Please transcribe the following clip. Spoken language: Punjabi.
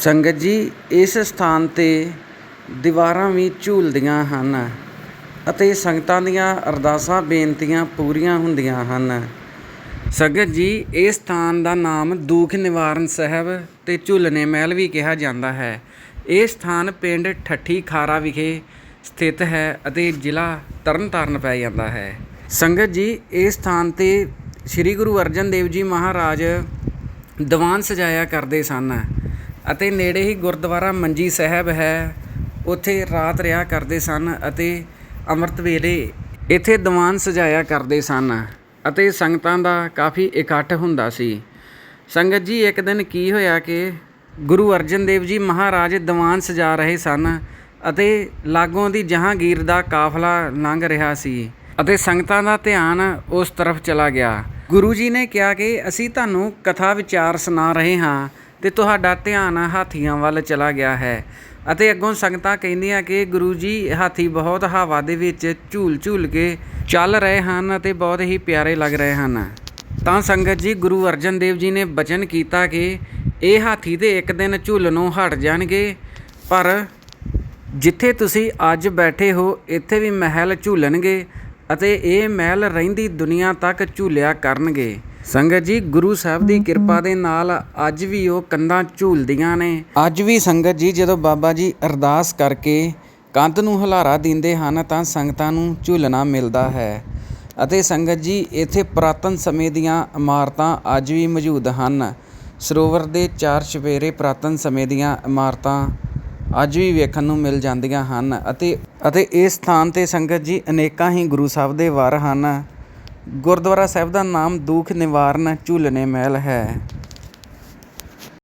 ਸੰਗਤ ਜੀ, ਇਸ ਸਥਾਨ 'ਤੇ ਦੀਵਾਰਾਂ ਵੀ ਝੂਲਦੀਆਂ ਹਨ ਅਤੇ ਸੰਗਤਾਂ ਦੀਆਂ ਅਰਦਾਸਾਂ, ਬੇਨਤੀਆਂ ਪੂਰੀਆਂ ਹੁੰਦੀਆਂ ਹਨ। ਸੰਗਤ ਜੀ, ਇਸ ਸਥਾਨ ਦਾ ਨਾਮ ਦੁੱਖ ਨਿਵਾਰਨ ਸਾਹਿਬ ਤੇ ਝੂਲਣੇ ਮਹਿਲ ਵੀ ਕਿਹਾ ਜਾਂਦਾ ਹੈ। ਇਹ ਸਥਾਨ ਪਿੰਡ ਠੱਠੀ ਖਾਰਾ ਵਿਖੇ ਸਥਿਤ ਹੈ ਅਤੇ ਜ਼ਿਲ੍ਹਾ ਤਰਨਤਾਰਨ ਪੈ ਜਾਂਦਾ ਹੈ। ਸੰਗਤ ਜੀ, ਇਸ ਸਥਾਨ ਤੇ ਸ੍ਰੀ ਗੁਰੂ ਅਰਜਨ ਦੇਵ ਜੀ ਮਹਾਰਾਜ ਦੀਵਾਨ ਸਜਾਇਆ ਕਰਦੇ ਸਨ। ਅਤੇ ਨੇੜੇ ਹੀ ਗੁਰਦੁਆਰਾ ਮੰਜੀ ਸਾਹਿਬ ਹੈ। ਉੱਥੇ ਰਾਤ ਰਿਹਾ ਕਰਦੇ ਸਨ ਅਤੇ ਅੰਮ੍ਰਿਤ ਵੇਲੇ ਇੱਥੇ ਦੀਵਾਨ ਸਜਾਇਆ ਕਰਦੇ ਸਨ ਅਤੇ ਸੰਗਤਾਂ ਦਾ ਕਾਫੀ ਇਕੱਠ ਹੁੰਦਾ ਸੀ। ਸੰਗਤ ਜੀ, ਇੱਕ ਦਿਨ ਕੀ ਹੋਇਆ ਕਿ ਗੁਰੂ ਅਰਜਨ ਦੇਵ ਜੀ ਮਹਾਰਾਜ ਦੀਵਾਨ ਸਜਾ ਰਹੇ ਸਨ ਅਤੇ ਲਾਗੋਂ ਦੀ ਜਹਾਂਗੀਰ ਦਾ ਕਾਫਲਾ ਲੰਘ ਰਿਹਾ ਸੀ ਅਤੇ ਸੰਗਤਾਂ ਦਾ ਧਿਆਨ ਉਸ ਤਰਫ ਚਲਾ ਗਿਆ। ਗੁਰੂ ਜੀ ਨੇ ਕਿਹਾ ਕਿ ਅਸੀਂ ਤੁਹਾਨੂੰ ਕਥਾ ਵਿਚਾਰ ਸੁਣਾ ਰਹੇ ਹਾਂ ਤੇ ਤੁਹਾਡਾ ਧਿਆਨ ਹਾਥੀਆਂ ਵੱਲ ਚਲਾ ਗਿਆ ਹੈ। ਅਤੇ ਅੱਗੋਂ ਸੰਗਤਾਂ ਕਹਿੰਦੀਆਂ ਕਿ ਗੁਰੂ ਜੀ, ਹਾਥੀ ਬਹੁਤ ਹਵਾ ਦੇ ਵਿੱਚ ਝੂਲ ਝੂਲ ਕੇ ਚੱਲ ਰਹੇ ਹਨ ਅਤੇ ਬਹੁਤ ਹੀ ਪਿਆਰੇ ਲੱਗ ਰਹੇ ਹਨ। ਤਾਂ ਸੰਗਤ ਜੀ, ਗੁਰੂ ਅਰਜਨ ਦੇਵ ਜੀ ਨੇ ਬਚਨ ਕੀਤਾ ਕਿ ਇਹ ਹਾਥੀ ਤੇ ਇੱਕ ਦਿਨ ਝੂਲਣੋਂ ਹਟ ਜਾਣਗੇ, ਪਰ ਜਿੱਥੇ ਤੁਸੀਂ ਅੱਜ ਬੈਠੇ ਹੋ, ਇੱਥੇ ਵੀ ਮਹਿਲ ਝੂਲਣਗੇ ਅਤੇ ਇਹ ਮਹਿਲ ਰਹਿੰਦੀ ਦੁਨੀਆ ਤੱਕ ਝੂਲਿਆ ਕਰਨਗੇ। ਸੰਗਤ ਜੀ, ਗੁਰੂ ਸਾਹਿਬ ਦੀ ਕਿਰਪਾ ਦੇ ਨਾਲ ਅੱਜ ਵੀ ਉਹ ਕੰਧਾਂ ਝੂਲਦੀਆਂ ਨੇ। ਅੱਜ ਵੀ ਸੰਗਤ ਜੀ, ਜਦੋਂ ਬਾਬਾ ਜੀ ਅਰਦਾਸ ਕਰਕੇ ਕੰਧ ਨੂੰ ਹੁਲਾਰਾ ਦਿੰਦੇ ਹਨ, ਤਾਂ ਸੰਗਤਾਂ ਨੂੰ ਝੂਲਣਾ ਮਿਲਦਾ ਹੈ। ਅਤੇ ਸੰਗਤ ਜੀ, ਇੱਥੇ ਪੁਰਾਤਨ ਸਮੇਂ ਦੀਆਂ ਇਮਾਰਤਾਂ ਅੱਜ ਵੀ ਮੌਜੂਦ ਹਨ। ਸਰੋਵਰ ਦੇ ਚਾਰ ਚੁਫੇਰੇ ਪੁਰਾਤਨ ਸਮੇਂ ਦੀਆਂ ਇਮਾਰਤਾਂ ਅੱਜ ਵੀ ਵੇਖਣ ਨੂੰ ਮਿਲ ਜਾਂਦੀਆਂ ਹਨ। ਅਤੇ ਅਤੇ ਇਸ ਸਥਾਨ ਤੇ ਸੰਗਤ ਜੀ ਅਨੇਕਾਂ ਹੀ ਗੁਰੂ ਸਾਹਿਬ ਦੇ ਵਾਰ ਹਨ। ਗੁਰਦੁਆਰਾ ਸਾਹਿਬ ਦਾ ਨਾਮ ਦੁੱਖ ਨਿਵਾਰਨ ਝੂਲਣੇ ਮਹਿਲ ਹੈ।